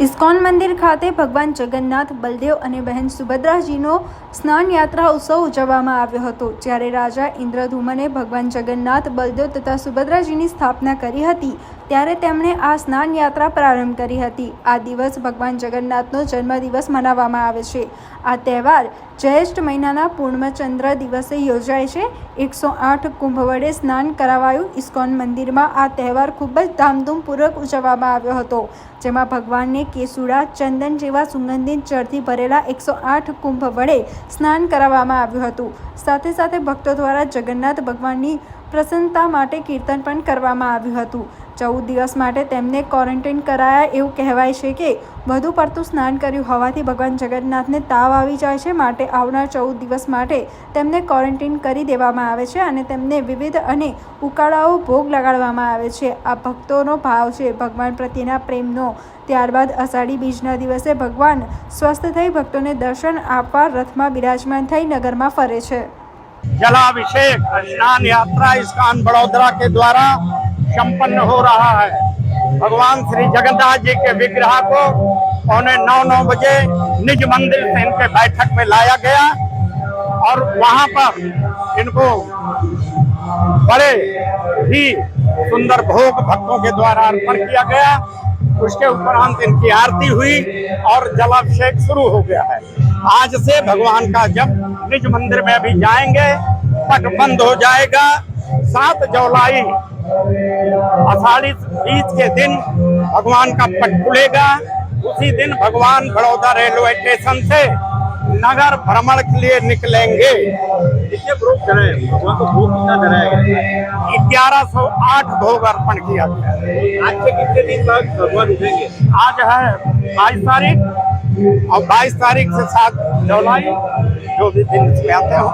ISKCON મંદિર ખાતે ભગવાન જગન્નાથ, બલદેવ અને બહેન સુભદ્રાજીનો સ્નાન યાત્રા ઉત્સવ ઉજવવામાં આવ્યો હતો, જ્યારે રાજા ઇન્દ્રધુમને ભગવાન જગન્નાથ, બલદેવ તથા સુભદ્રાજીની સ્થાપના કરી હતી. ત્યારે તેમણે આ સ્નાન યાત્રા પ્રારંભ કરી હતી. આ દિવસ ભગવાન જગન્નાથનો જન્મદિવસ મનાવવામાં આવે છે. આ તહેવાર જ્યેષ્ઠ મહિનાના પૂર્ણચંદ્ર દિવસે યોજાય છે. એકસો આઠ કુંભ વડે સ્નાન કરાવાયું. ઇસ્કોન મંદિરમાં આ તહેવાર ખૂબ જ ધામધૂમપૂર્વક ઉજવવામાં આવ્યો હતો, જેમાં ભગવાનને કેસુડા, ચંદન જેવા સુગંધિત જળથી ભરેલા એકસો આઠ કુંભ વડે સ્નાન કરાવવામાં આવ્યું હતું. સાથે સાથે ભક્તો દ્વારા જગન્નાથ ભગવાનની પ્રસન્નતા માટે કીર્તન પણ કરવામાં આવ્યું હતું. ચૌદ દિવસ માટે તેમને ક્વોરન્ટાઇન કરાયા એવું કહેવાય છે કે વધુ પડતું સ્નાન કર્યું હોવાથી ભગવાન જગન્નાથને તાવ આવી જાય છે માટે આવનાર ચૌદ દિવસ માટે તેમને ક્વોરન્ટાઇન કરી દેવામાં આવે છે અને તેમને વિવિધ અને ઉકાળાઓ ભોગ લગાડવામાં આવે છે. આ ભક્તોનો ભાવ છે ભગવાન પ્રત્યેના પ્રેમનો. ત્યારબાદ અષાઢી બીજના દિવસે ભગવાન સ્વસ્થ થઈ ભક્તોને દર્શન આપવા રથમાં બિરાજમાન થઈ નગરમાં ફરે છે. જલાભિષેક, સ્નાન યાત્રા ઇસ્કાન વડોદરા કે દ્વારા संपन्न हो रहा है। भगवान श्री जगन्नाथ जी के विग्रह को पौने नौ नौ बजे निज मंदिर से इनके बैठक में लाया गया और वहाँ पर इनको बड़े ही सुंदर भोग भक्तों के द्वारा अर्पण किया गया। उसके उपरांत इनकी आरती हुई और जलाभिषेक शुरू हो गया है। आज से भगवान का जब निज मंदिर में अभी जाएँगे। पट बंद हो जाएगा। सात जुलाई आषाढ़ी बीज के दिन भगवान का पट खुलेगा। उसी दिन भगवान बड़ौदा रेलवे स्टेशन से नगर भ्रमण के लिए निकलेंगे। ग्यारह सौ आठ भोग अर्पण किया गया। आज से कितने दिन बाद भगवान उठेंगे? आज है बाईस तारीख और बाईस तारीख से सात जुलाई जो भी दिन इसमें आते हो।